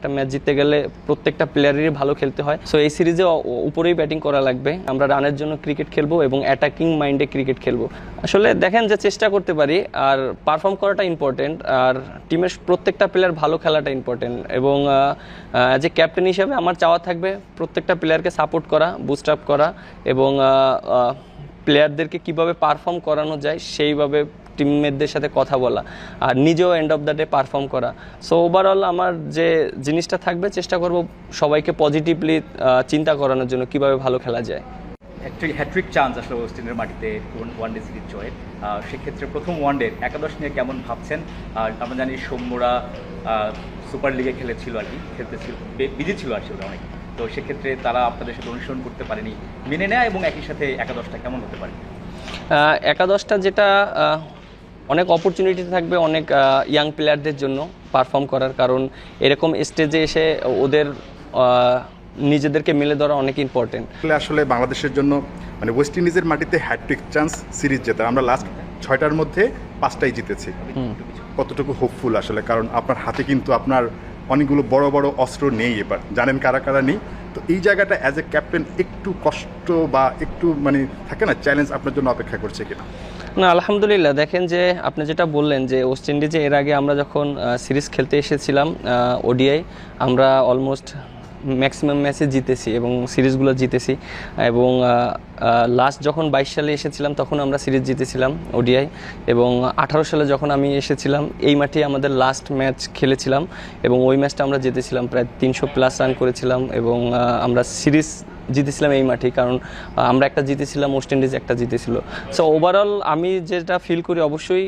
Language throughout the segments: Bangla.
একটা ম্যাচ জিততে গেলে প্রত্যেকটা প্লেয়ারেরই ভালো খেলতে হয়। সো এই সিরিজে উপরেই ব্যাটিং করা লাগবে। আমরা রানের জন্য ক্রিকেট খেলব এবং অ্যাটাকিং মাইন্ডে ক্রিকেট খেলব। আসলে দেখেন যে চেষ্টা করতে পারি, আর পারফর্ম করাটা ইম্পর্টেন্ট আর টিমের প্রত্যেকটা প্লেয়ার ভালো খেলাটা ইম্পর্টেন্ট এবং এ ক্যাপ্টেন হিসেবে আমার চাওয়া থাকবে প্রত্যেকটা প্লেয়ারকে সাপোর্ট করা বুস্ট আপ করা এবং প্লেয়ারদেরকে কীভাবে পারফর্ম করানো যায় সেইভাবে টিমমেটদের সাথে কথা বলা আর নিজেও end of the day perform করা। সো ওভারঅল আমার যে জিনিসটা থাকবে চেষ্টা করব সবাইকে পজিটিভলি চিন্তা করানোর জন্য কীভাবে ভালো খেলা যায়। হ্যাট্রিক হ্যাট্রিক চান্স আসলে ওয়েস্ট ইন্ডিজের মাটিতে ওয়ান ডে সিরিজ জয়ের। সেক্ষেত্রে প্রথম ওয়ান ডে একাদশ নিয়ে কেমন ভাবছেন? আর আমরা জানি সৌম্যরা সুপার লিগে খেলেছিল আর কি খেলতেছিল বে- বিজি ছিল আসলে অনেক। তো সেক্ষেত্রে তারা আপনাদের সাথে অনুসরণ করতে পারেনি মেনে নেয় এবং একই সাথে একাদশটা কেমন হতে পারে? একাদশটা যেটা অনেক অপরচুনিটি থাকবে অনেক ইয়াং প্লেয়ারদের জন্য পারফর্ম করার। কারণ এরকম স্টেজে এসে ওদের নিজেদেরকে মিলে ধরা অনেক ইম্পর্টেন্ট আসলে বাংলাদেশের জন্য মানে ওয়েস্ট ইন্ডিজের মাটিতে হ্যাট্রিক চান্স সিরিজ জেতার। আমরা লাস্ট ছয়টার মধ্যে পাঁচটাই জিতেছি। কতটুকু হোপফুল আসলে? কারণ আপনার হাতে কিন্তু আপনার অনেকগুলো বড় বড় অস্ত্র নেই এবার। জানেন কারা কারা নেই? তো এই জায়গাটা অ্যাজ এ ক্যাপ্টেন একটু কষ্ট বা একটু মানে থাকে না চ্যালেঞ্জ আপনার জন্য অপেক্ষা করছে কিনা? না, আলহামদুলিল্লাহ। দেখেন যে আপনি যেটা বললেন যে ওয়েস্ট ইন্ডিজে এর আগে আমরা যখন সিরিজ খেলতে এসেছিলাম ওডিআই আমরা অলমোস্ট ম্যাক্সিমাম ম্যাচে জিতেছি এবং সিরিজগুলো জিতেছি। এবং লাস্ট যখন বাইশ সালে এসেছিলাম, তখন আমরা সিরিজ জিতেছিলাম ওডিআই এবং আঠারো সালে যখন আমি এসেছিলাম, এই মাঠে আমাদের লাস্ট ম্যাচ খেলেছিলাম। এবং ওই ম্যাচটা আমরা জিতেছিলাম, প্রায় তিনশো প্লাস রান করেছিলাম। এবং আমরা সিরিজ জিতেছিলাম এই মাঠেই কারণ আমরা একটা জিতেছিলাম ওয়েস্ট ইন্ডিজ একটা জিতেছিল। সো ওভারঅল আমি যেটা ফিল করি অবশ্যই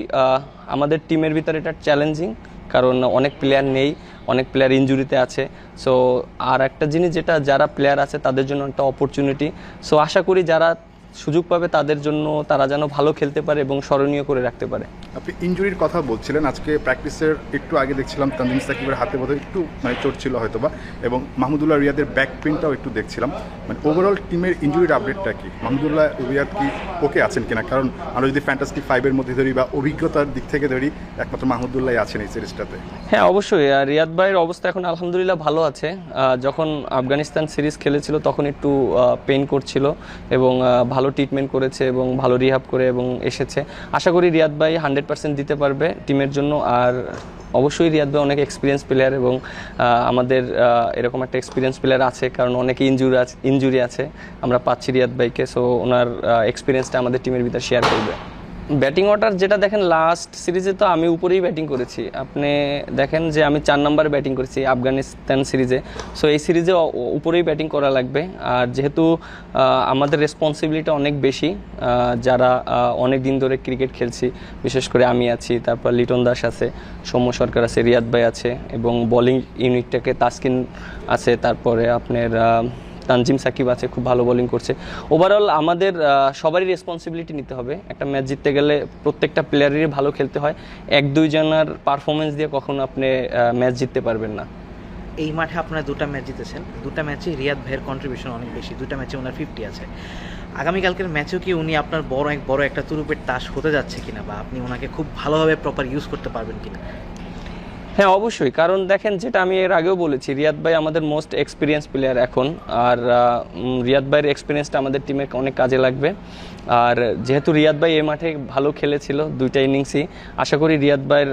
আমাদের টিমের ভিতরে এটা চ্যালেঞ্জিং কারণ অনেক প্লেয়ার নেই, অনেক প্লেয়ার ইঞ্জুরিতে আছে। সো আর একটা জিনিস যেটা, যারা প্লেয়ার আছে তাদের জন্য একটা অপরচুনিটি সো আশা করি যারা সুযোগ পাবে তাদের জন্য তারা যেন ভালো খেলতে পারে এবং স্মরণীয় করে রাখতে পারে। আপনি ইনজুরির কথা বলছিলেন আজকে প্র্যাকটিসের একটু আগে দেখছিলাম তানজিম সাকিবের হাতে বোধহয় একটু মানে চোট ছিল হয়তো বা এবং মাহমুদুল্লাহ রিয়াদের ব্যাক প্রিন্টটাও একটু দেখছিলাম। মানে ওভারঅল টিমের ইনজুরির আপডেটটা কি? মাহমুদুল্লাহ রিয়াদ কি ওকে আছেন কিনা? কারণ আমরা যদি ফ্যান্টাসি ফাইভের মধ্যে ধরি বা অভিজ্ঞতার দিক থেকে ধরি একমাত্র মাহমুদুল্লাহ আছেন এই সিরিজটাতে। হ্যাঁ অবশ্যই। রিয়াদ ভাইয়ের অবস্থা এখন আলহামদুলিল্লাহ ভালো আছে। যখন আফগানিস্তান সিরিজ খেলেছিল তখন একটু পেন করছিল এবং আহ, ভালো ট্রিটমেন্ট করেছে এবং ভালো রিহাব করে এবং এসেছে। আশা করি রিয়াদ ভাই হান্ড্রেড পার্সেন্ট দিতে পারবে টিমের জন্য। আর অবশ্যই রিয়াদ ভাই অনেক এক্সপিরিয়েন্স প্লেয়ার এবং আমাদের এরকম একটা এক্সপিরিয়েন্স প্লেয়ার আছে কারণ অনেকে ইঞ্জুরি আছে ইঞ্জুরি আছে। আমরা পাচ্ছি রিয়াদ ভাইকে সো ওনার এক্সপিরিয়েন্সটা আমাদের টিমের ভিতরে শেয়ার করবে। ব্যাটিং অর্ডার যেটা দেখেন লাস্ট সিরিজে তো আমি উপরেই ব্যাটিং করেছি। আপনি দেখেন যে আমি চার নম্বরে ব্যাটিং করেছি আফগানিস্তান সিরিজে সো এই সিরিজে উপরেই ব্যাটিং করা লাগবে। আর যেহেতু আমাদের রেসপন্সিবিলিটি অনেক বেশি যারা অনেক দিন ধরে ক্রিকেট খেলছি, বিশেষ করে আমি আছি, তারপর লিটন দাস আছে, সৌম্য সরকার আছে, রিয়াদ ভাই আছে, এবং বোলিং ইউনিটটাকে তাসকিন আছে, তারপরে আপনার তানজিম সাকিব আছে, খুব ভালো বোলিং করছে। ওভারঅল আমাদের সবারই রেসপন্সিবিলিটি নিতে হবে। একটা ম্যাচ জিততে গেলে প্রত্যেকটা প্লেয়ারেরই ভালো খেলতে হয়। এক দুইজনের পারফরমেন্স দিয়ে কখনো আপনি ম্যাচ জিততে পারবেন না। এই মাঠে আপনারা দুটো ম্যাচ জিতেছেন। দুটো ম্যাচে রিয়াদ ভাইয়ের কন্ট্রিবিউশন অনেক বেশি। দুটো ম্যাচে ওনার ফিফটি আছে। আগামীকালকের ম্যাচেও কি উনি আপনার বড় এক, বড় একটা তুরুপের তাস হতে যাচ্ছে কিনা বা আপনি ওনাকে খুব ভালোভাবে প্রপার ইউজ করতে পারবেন কিনা? হ্যাঁ অবশ্যই। কারণ দেখেন, যেটা আমি এর আগেও বলেছি, রিয়াদ ভাই আমাদের মোস্ট এক্সপিরিয়েন্স প্লেয়ার এখন। আর রিয়াদ ভাইয়ের এক্সপিরিয়েন্সটা আমাদের টিমে অনেক কাজে লাগবে। আর, যেহেতু রিয়াদ ভাই এ মাঠে ভালো খেলেছিল, দুইটা ইনিংসই আশা করি রিয়াদ ভাইয়ের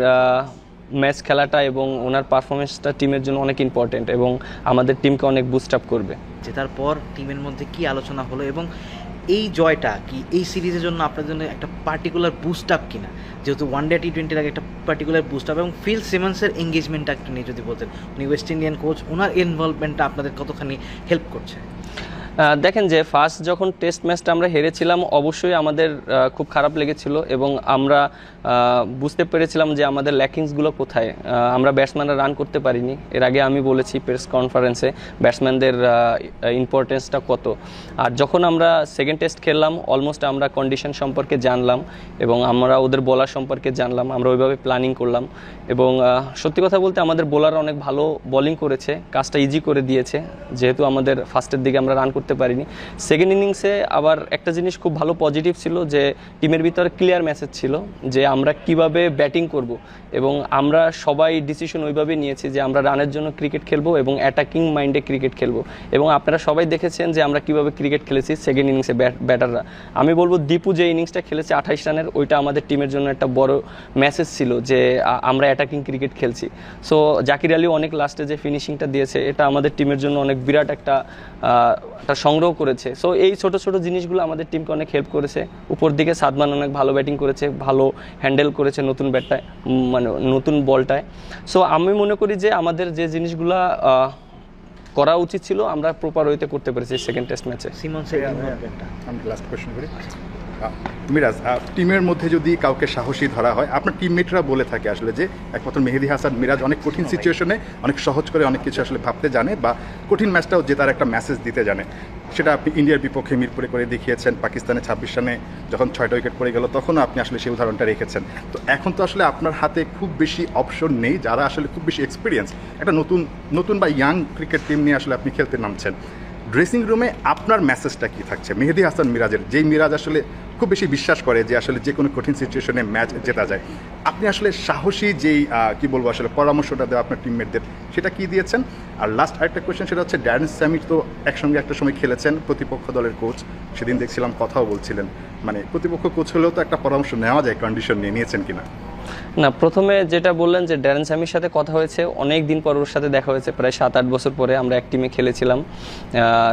ম্যাচ খেলাটা এবং ওনার পারফরমেন্সটা টিমের জন্য অনেক ইম্পর্টেন্ট এবং আমাদের টিমকে অনেক বুস্ট আপ করবে। জেতার পর টিমের মধ্যে কি আলোচনা হলো এবং এই জয়টা কি এই সিরিজের জন্য আপনার জন্য একটা পার্টিকুলার বুস্ট আপ কিনা? যেহেতু ওয়ান ডে টি টোয়েন্টির আগে একটা পার্টিকুলার বুস্ট আপ এবং ফিল সিমন্সের এঙ্গেজমেন্টটা একটু নিয়ে যদি বলতেন। উনি ওয়েস্ট ইন্ডিয়ান কোচ ওনার ইনভলভমেন্টটা আপনাদের কতখানি হেল্প করছে? দেখেন যে ফার্স্ট যখন টেস্ট ম্যাচটা আমরা হেরেছিলাম, অবশ্যই আমাদের খুব খারাপ লেগেছিল এবং আমরা বুঝতে পেরেছিলাম যে আমাদের ল্যাকিংসগুলো কোথায়। আমরা ব্যাটসম্যানরা রান করতে পারিনি। এর আগে আমি বলেছি প্রেস কনফারেন্সে ব্যাটসম্যানদের ইম্পর্টেন্সটা কত। আর যখন আমরা সেকেন্ড টেস্ট খেললাম অলমোস্ট আমরা কন্ডিশন সম্পর্কে জানলাম এবং আমরা ওদের বলার সম্পর্কে জানলাম, আমরা ওইভাবে প্ল্যানিং করলাম এবং সত্যি কথা বলতে আমাদের বোলার অনেক ভালো বোলিং করেছে, কাজটা ইজি করে দিয়েছে। যেহেতু আমাদের ফার্স্টের দিকে আমরা রান করতে করতে পারিনি। সেকেন্ড ইনিংসে আবার একটা জিনিস খুব ভালো পজিটিভ ছিল যে টিমের ভিতরে ক্লিয়ার মেসেজ ছিল যে, আমরা কীভাবে ব্যাটিং করব এবং আমরা সবাই ডিসিশন ওইভাবে নিয়েছি যে, আমরা রানের জন্য ক্রিকেট খেলব এবং অ্যাটাকিং মাইন্ডে ক্রিকেট খেলব। এবং আপনারা সবাই দেখেছেন যে, আমরা কীভাবে ক্রিকেট খেলেছি সেকেন্ড ইনিংসে ব্যাটাররা আমি বলব, দীপু যে ইনিংসটা খেলেছে আঠাইশ রানের, ওইটা আমাদের টিমের জন্য একটা বড় মেসেজ ছিল যে আমরা অ্যাটাকিং ক্রিকেট খেলছি। সো জাকির আলী অনেক লাস্টে যে ফিনিশিংটা দিয়েছে, এটা আমাদের টিমের জন্য অনেক বিরাট একটা একটা সংগ্রহ করেছে। সো এই ছোট ছোট জিনিসগুলো আমাদের টিমকে অনেক হেল্প করেছে। উপর দিকে সাদমান অনেক ভালো ব্যাটিং করেছে ভালো হ্যান্ডেল করেছে নতুন ব্যাটটায় মানে নতুন বলটায়। সো আমি মনে করি যে আমাদের যে জিনিসগুলো করা উচিত ছিল আমরা প্রপার ওয়েতে করতে পেরেছি সেকেন্ড টেস্ট ম্যাচে সিমন আমি লাস্ট কোশ্চেন করি। মিরাজ টিমের মধ্যে যদি কাউকে সাহসী ধরা হয় আপনার টিমমেটরা বলে থাকে আসলে যে একমাত্র মেহেদি হাসান মিরাজ অনেক কঠিন সিচুয়েশনে অনেক সহজ করে অনেক কিছু আসলে ভাবতে জানে বা কঠিন ম্যাচটাও জেতার একটা মেসেজ দিতে জানে। সেটা আপনি ইন্ডিয়ার বিপক্ষে মিরপুরে করে দেখিয়েছেন পাকিস্তানে ছাব্বিশ রানে যখন ছয়টা উইকেট পড়ে গেল তখনও আপনি আসলে সেই উদাহরণটা রেখেছেন। তো এখন তো আসলে আপনার হাতে খুব বেশি অপশন নেই যারা আসলে খুব বেশি এক্সপিরিয়েন্স একটা নতুন নতুন বা ইয়াং ক্রিকেট টিম নিয়ে আসলে আপনি খেলতে নামছেন। ড্রেসিং রুমে আপনার মেসেজটা কি থাকছে? মেহেদি হাসান মিরাজের, যেই মিরাজ আসলে খুব বেশি বিশ্বাস করে যে আসলে যে কোনো কঠিন সিচুয়েশনে ম্যাচ জেতা যায়, আপনি আসলে সাহসী যেই কি বলব আসলে পরামর্শটা দেওয়া আপনার টিমমেটদের সেটা কি দিয়েছেন? আর লাস্ট আরেকটা কোয়েশ্চেন সেটা হচ্ছে ড্যারেন স্যামির তো একসঙ্গে একটা সময় খেলেছেন প্রতিপক্ষ দলের কোচ সেদিন দেখছিলাম কথাও বলছিলেন মানে প্রতিপক্ষ কোচ হলেও তো একটা পরামর্শ নেওয়া যায় কন্ডিশন নিয়ে, নিয়েছেন কিনা? না প্রথমে যেটা বললেন যে ড্যারেন স্যামির সাথে কথা হয়েছে অনেক দিন পর ওর সাথে দেখা হয়েছে প্রায় সাত আট বছর পরে আমরা এক টিমে খেলেছিলাম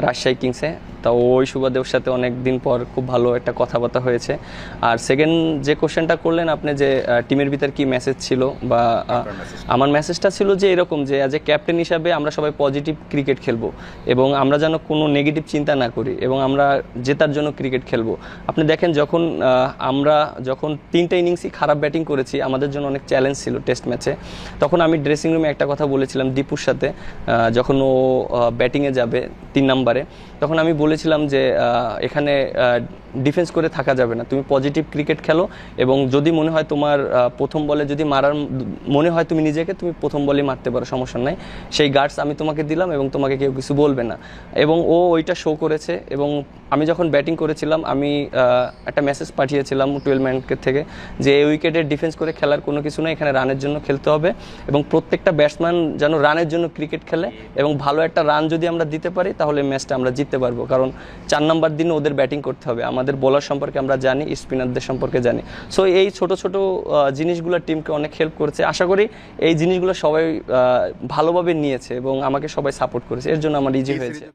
রাজশাহী কিংসে তা ওই সুবাদে ওর সাথে অনেক দিন পর খুব ভালো একটা কথাবার্তা হয়েছে। আর সেকেন্ড যে কোশ্চেনটা করলেন আপনি যে টিমের ভিতর কি মেসেজ ছিল বা আমার মেসেজটা ছিল যে এরকম যে অ্যাজ এ ক্যাপ্টেন হিসাবে আমরা সবাই পজিটিভ ক্রিকেট খেলব এবং আমরা যেন কোনো নেগেটিভ চিন্তা না করি এবং আমরা জেতার জন্য ক্রিকেট খেলব। আপনি দেখেন যখন আমরা যখন তিনটা ইনিংসই খারাপ ব্যাটিং করেছি আমাদের জন্য অনেক চ্যালেঞ্জ ছিল টেস্ট ম্যাচে তখন আমি ড্রেসিং রুমে একটা কথা বলেছিলাম দীপুর সাথে যখন ও ব্যাটিংয়ে যাবে তিন নম্বরে। তখন আমি বলেছিলাম যে এখানে ডিফেন্স করে থাকা যাবে না। তুমি পজিটিভ ক্রিকেট খেলো এবং যদি মনে হয় তোমার প্রথম বলে যদি মারার মনে হয় তুমি নিজেকে, তুমি প্রথম বলে মারতে পারো, সমস্যা নাই। সেই গার্ডস আমি তোমাকে দিলাম এবং তোমাকে কেউ কিছু বলবে না। এবং ও ওইটা শো করেছে এবং আমি যখন ব্যাটিং করেছিলাম, আমি একটা মেসেজ পাঠিয়েছিলাম টুয়েলভ ম্যানকে থেকে যে, এই উইকেটে ডিফেন্স করে খেলার কোনো কিছু না এখানে রানের জন্য খেলতে হবে এবং প্রত্যেকটা ব্যাটসম্যান যেন রানের জন্য ক্রিকেট খেলে এবং ভালো একটা রান যদি আমরা দিতে পারি, তাহলে ম্যাচটা আমরা জিততে পারব। কারণ চার নম্বর দিন ওদের ব্যাটিং করতে হবে। আমাদের বোলার সম্পর্কে আমরা জানি স্পিনারদের সম্পর্কে জানি। সো এই ছোট ছোট জিনিসগুলো টিমকে অনেক হেল্প করেছে। আশা করি এই জিনিসগুলো সবাই আহ, ভালোভাবে নিয়েছে এবং আমাকে সবাই সাপোর্ট করেছে। এর জন্য আমার ইজি হয়েছে।